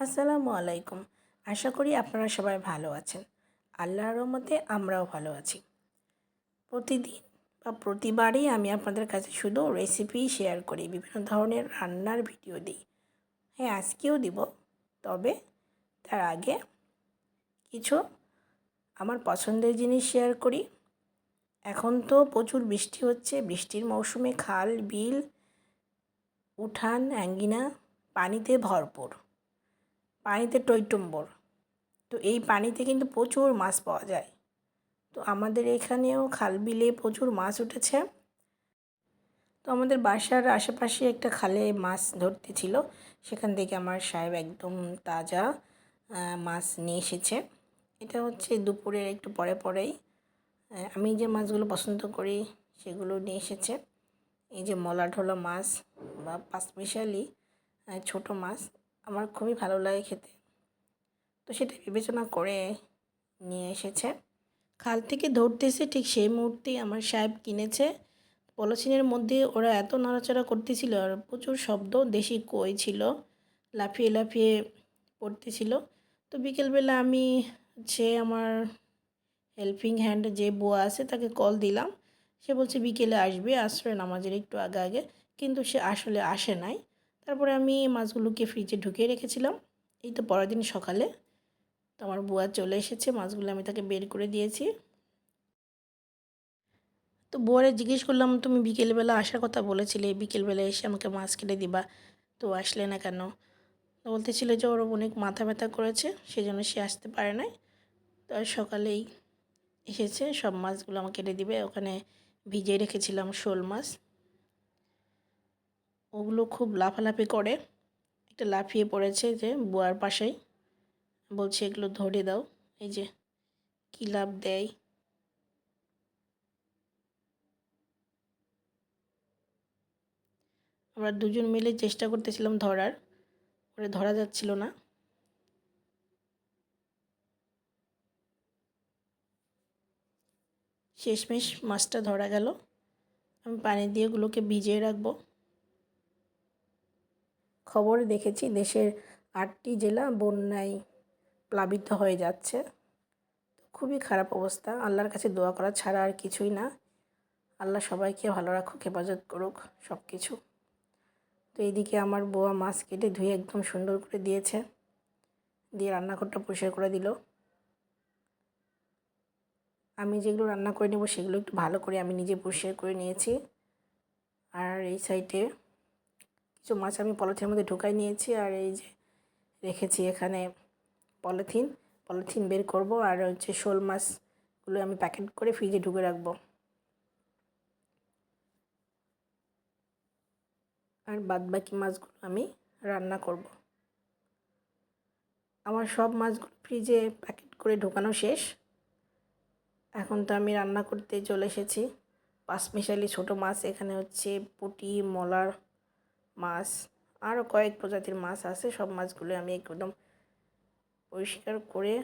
আসসালামু আলাইকুম। আশা করি আপনারা সবাই ভালো আছেন। আল্লাহর রহমতে আমরাও ভালো আছি। প্রতিদিন বা প্রতিবারই আমি আপনাদের কাছে শুধু রেসিপি শেয়ার করি, বিভিন্ন ধরনের রান্নার ভিডিও দিই। হ্যাঁ আজকেও দিব। তবে তার আগে কিছু আমার পছন্দের জিনিস শেয়ার করি। এখন তো প্রচুর বৃষ্টি হচ্ছে। বৃষ্টির মৌসুমে খাল, বিল, উঠান, অ্যাঙ্গিনা, পানিতে ভরপুর। পানিতে টইটম্বর তো এই পানিতে কিন্তু প্রচুর মাছ পাওয়া যায়। তো আমাদের এখানেও খাল বিলে প্রচুর মাছ উঠেছে। তো আমাদের বাসার আশেপাশে একটা খালে মাছ ধরতে ছিল। সেখান থেকে আমার সাহেব একদম তাজা মাছ নিয়ে এসেছে। এটা হচ্ছে দুপুরের একটু পরে পরেই। আমি যে মাছগুলো পছন্দ করি সেগুলো নিয়ে এসেছে। এই যে মলা ঢোলা মাছ বা পাঁচমিশালি ছোটো মাছ। আমার খুবই ভালো লাগে খেতে। তো সেটা বিবেচনা করে নিয়ে এসেছে। খাল থেকে ধরতেছে ঠিক সেই মুহূর্তেই আমার সাহেব কিনেছে। পলিথিনের মধ্যে ওরা এত নাড়াচাড়া করতেছিল আর প্রচুর শব্দ, দেশি কই ছিল, লাফিয়ে লাফিয়ে পড়তেছিল। তো বিকেলবেলা আমি হচ্ছে আমার হেল্পিং হ্যান্ড যে বুয়া আছে তাকে কল দিলাম। সে বলছে বিকেলে আসবে, আশ্রয় নামাজের একটু আগে আগে। কিন্তু সে আসলে আসে নাই। তারপরে আমি মাছগুলোকে ফ্রিজে ঢুকিয়ে রেখেছিলাম। এই তো পরের দিন সকালে। তো আমার বুয়া চলে এসেছে, মাছগুলো আমি তাকে বের করে দিয়েছি। তো বুয়ারে জিজ্ঞেস করলাম, তুমি বিকেলবেলা আসার কথা বলেছিলে, বিকেলবেলা এসে আমাকে মাছ কেটে দিবা? তো আসলে না কেন? তো বলতেছিল যে ওর অনেক মাথা ব্যথা করেছে সেই জন্য সে আসতে পারে নাই। তো সকালেই এসেছে, সব মাছগুলো আমাকে কেটে দিবে। ওখানে ভিজিয়ে রেখেছিলাম শোল মাছ। ওগুলো খুব লাফালাফি করে। একটা লাফিয়ে পড়েছে যে বুয়ার পাশেই। বলছে, এগুলো ধরে দাও। এই যে, কী লাভ দেয়? আমরা দুজন মিলে চেষ্টা করতেছিলাম ধরার। ওরে ধরা যাচ্ছিল না। শেষমেশ মাছটা ধরা গেল। আমি পানি দিয়ে ওগুলোকে ভিজিয়ে রাখব। খবরে দেখেছি, দেশের আটটি জেলা বন্যায় প্লাবিত হয়ে যাচ্ছে। খুবই খারাপ অবস্থা। আল্লাহর কাছে দোয়া করা ছাড়া আর কিছুই না। আল্লাহ সবাইকে ভালো রাখুক, হেফাজত করুক সব কিছু তো এইদিকে আমার বোয়া মাছ কেটে ধুয়ে একদম সুন্দর করে দিয়েছে। দিয়ে রান্নাঘরটা পরিষ্কার করে দিল। আমি যেগুলো রান্না করে নেব সেগুলো একটু ভালো করে আমি নিজে পরিষ্কার করে নিয়েছি। আর এই সাইডে কিছু মাছ আমি পলিথিনের মধ্যে ঢুকাই নিয়েছি আর এই যে রেখেছি এখানে পলিথিন। পলিথিন বের করব আর হচ্ছে শোল মাছগুলো আমি প্যাকেট করে ফ্রিজে ঢুকে রাখব। আর বাদ বাকি মাছগুলো আমি রান্না করব। আমার সব মাছগুলো ফ্রিজে প্যাকেট করে ঢোকানো শেষ। এখন তো আমি রান্না করতে চলে এসেছি। পাঁচমিশালি ছোটো মাছ, এখানে হচ্ছে পুটি, মলার মাছ আরও কয়েক প্রজাতির মাছ আছে, সব মাছগুলো আমি একদম পরিষ্কার করে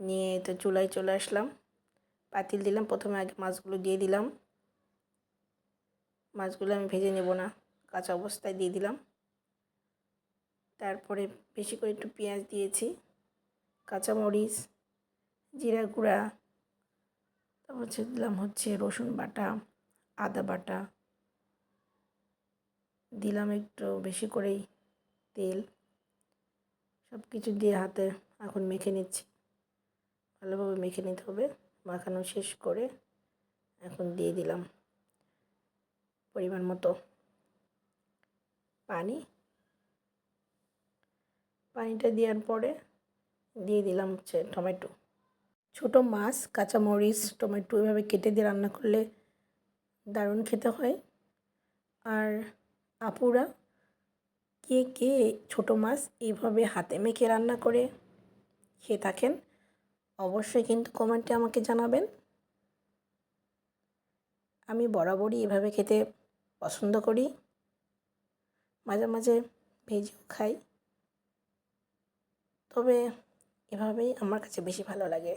নিয়ে তো চুলায় চলে আসলাম। পাতিল দিলাম, প্রথমে আগে মাছগুলো দিয়ে দিলাম। মাছগুলো আমি ভেজে নেব না, কাঁচা অবস্থায় দিয়ে দিলাম। তারপরে বেশি করে একটু পেঁয়াজ দিয়েছি, কাঁচামরিচ, জিরা গুঁড়া, তারপর হচ্ছে দিলাম হচ্ছে রসুন বাটা, আদা বাটা দিলাম একটু বেশি করেই তেল। সব কিছু দিয়ে হাতে এখন মেখে নিচ্ছি। ভালোভাবে মেখে নিতে হবে। মাখানো শেষ করে এখন দিয়ে দিলাম পরিমাণ মতো পানি। পানিটা দেওয়ার পরে দিয়ে দিলাম হচ্ছে টমেটো। ছোটো মাছ, কাঁচামরিচ, টমেটো এভাবে কেটে দিয়ে রান্না করলে দারুণ খেতে হয়। আর আপুরা? কে কে ছোটো মাছ এইভাবে হাতে মেখে রান্না করে খেয়ে থাকেন? অবশ্যই কিন্তু কমেন্টে আমাকে জানাবেন। আমি বরাবরই এভাবে খেতে পছন্দ করি। মাঝে মাঝে ভেজেও খাই। তবে এভাবেই আমার কাছে বেশি ভালো লাগে।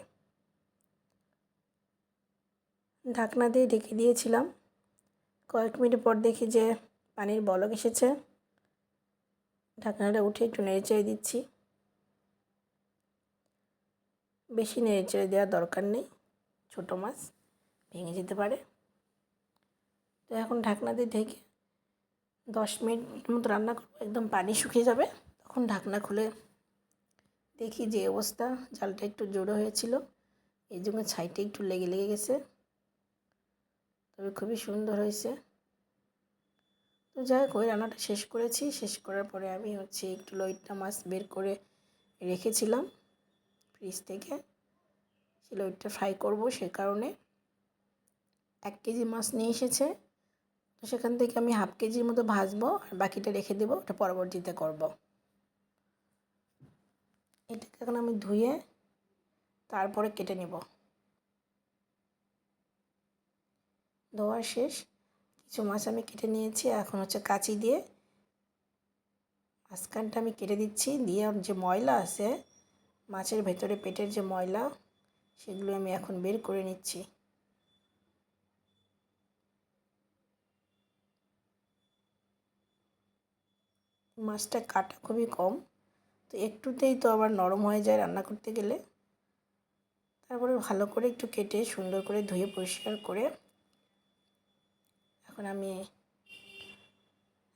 ঢাকনা দিয়ে ঢেকে দিয়েছিলাম। কয়েক মিনিট পর দেখি যে পানির বলক এসেছে। ঢাকনাটা উঠে একটু নেড়ে চেড়ে দিচ্ছি। বেশি নেড়ে চেড়ে দেওয়ার দরকার নেই। ছোটো মাছ ভেঙে যেতে পারে। তো এখন ঢাকনা দিয়ে ঢেকে দশ মিনিট মতো রান্না করব, একদম পানি শুকিয়ে যাবে। তখন ঢাকনা খুলে দেখি যে অবস্থা, জালটা একটু জোড়ো হয়েছিল। এই জন্য ছাইটা একটু লেগে লেগে গেছে। তবে খুবই সুন্দর হয়েছে। তো যাই হোক, ওই রান্নাটা শেষ করেছি। শেষ করার পরে আমি হচ্ছে একটু লইট্টা মাছ বের করে রেখেছিলাম ফ্রিজ থেকে। সে লইট্টা ফ্রাই করব সে কারণে। এক কেজি মাছ নিয়ে এসেছে। তো সেখান থেকে আমি হাফ কেজির মতো ভাজবো আর বাকিটা রেখে দেবো। ওটা পরবর্তীতে করব। এটাকে এখন আমি ধুয়ে তারপরে কেটে নেব। ধোয়া শেষ। কিছু মাছ আমি কেটে নিয়েছি, এখন হচ্ছে কাঁচি দিয়ে মাঝখানটা আমি কেটে দিচ্ছি। দিয়ে যে ময়লা আছে, মাছের ভেতরে পেটের যে ময়লা, সেগুলো আমি এখন বের করে নিচ্ছি। মাছটা কাটা খুবই কম, তো একটুতেই তো আবার নরম হয়ে যায় রান্না করতে গেলে। তারপরে ভালো করে একটু কেটে সুন্দর করে ধুয়ে পরিষ্কার করে এখন আমি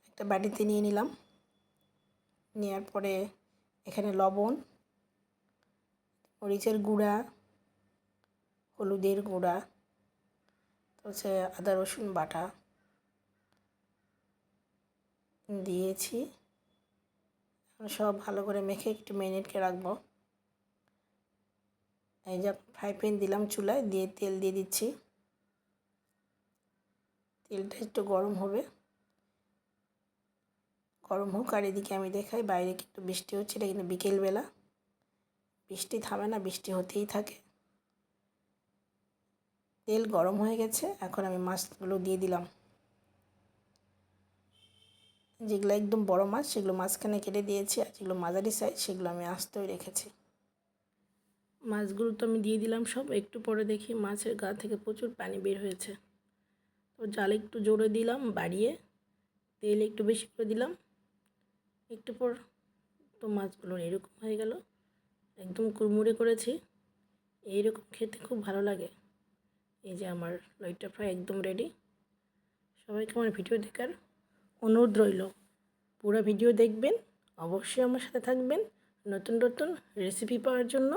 একটা বাটিতে নিয়ে নিলাম। নেওয়ার পরে এখানে লবণ, মরিচের গুঁড়া, হলুদের গুঁড়া হচ্ছে আদা, রসুন বাটা দিয়েছি। সব ভালো করে মেখে একটু মিনিটকে রাখব। এই যে, ফ্রাই প্যান দিলাম চুলায়, দিয়ে তেল দিয়ে দিচ্ছি। তেলটা একটু গরম হবে। গরম হোক, আর এদিকে আমি দেখাই, বাইরে কিন্তু বৃষ্টি হচ্ছে, এটা কিন্তু বিকেলবেলা। বৃষ্টি থামে না, বৃষ্টি হতেই থাকে। তেল গরম হয়ে গেছে, এখন আমি মাছগুলো দিয়ে দিলাম। যেগুলো একদম বড় মাছ, সেগুলো মাঝখানে কেটে দিয়েছি, আর যেগুলো মাঝারি সাইজ সেগুলো আমি আস্তেও রেখেছি। মাছগুলো তো আমি দিয়ে দিলাম সব, একটু পরে দেখি মাছের গা থেকে প্রচুর পানি বের হয়েছে। তো জাল একটু জোরে দিলাম, বাড়িয়ে তেল একটু বেশি করে দিলাম। একটু পর তো মাছগুলো এরকম হয়ে গেল, একদম কুড়মুড়ে করেছি। এইরকম খেতে খুব ভালো লাগে। এই যে আমার লইটা ফ্রাই একদম রেডি সবাইকে আমার ভিডিও দেখার অনুরোধ রইল? পুরো ভিডিও দেখবেন, অবশ্যই আমার সাথে থাকবেন নতুন নতুন রেসিপি পাওয়ার জন্য।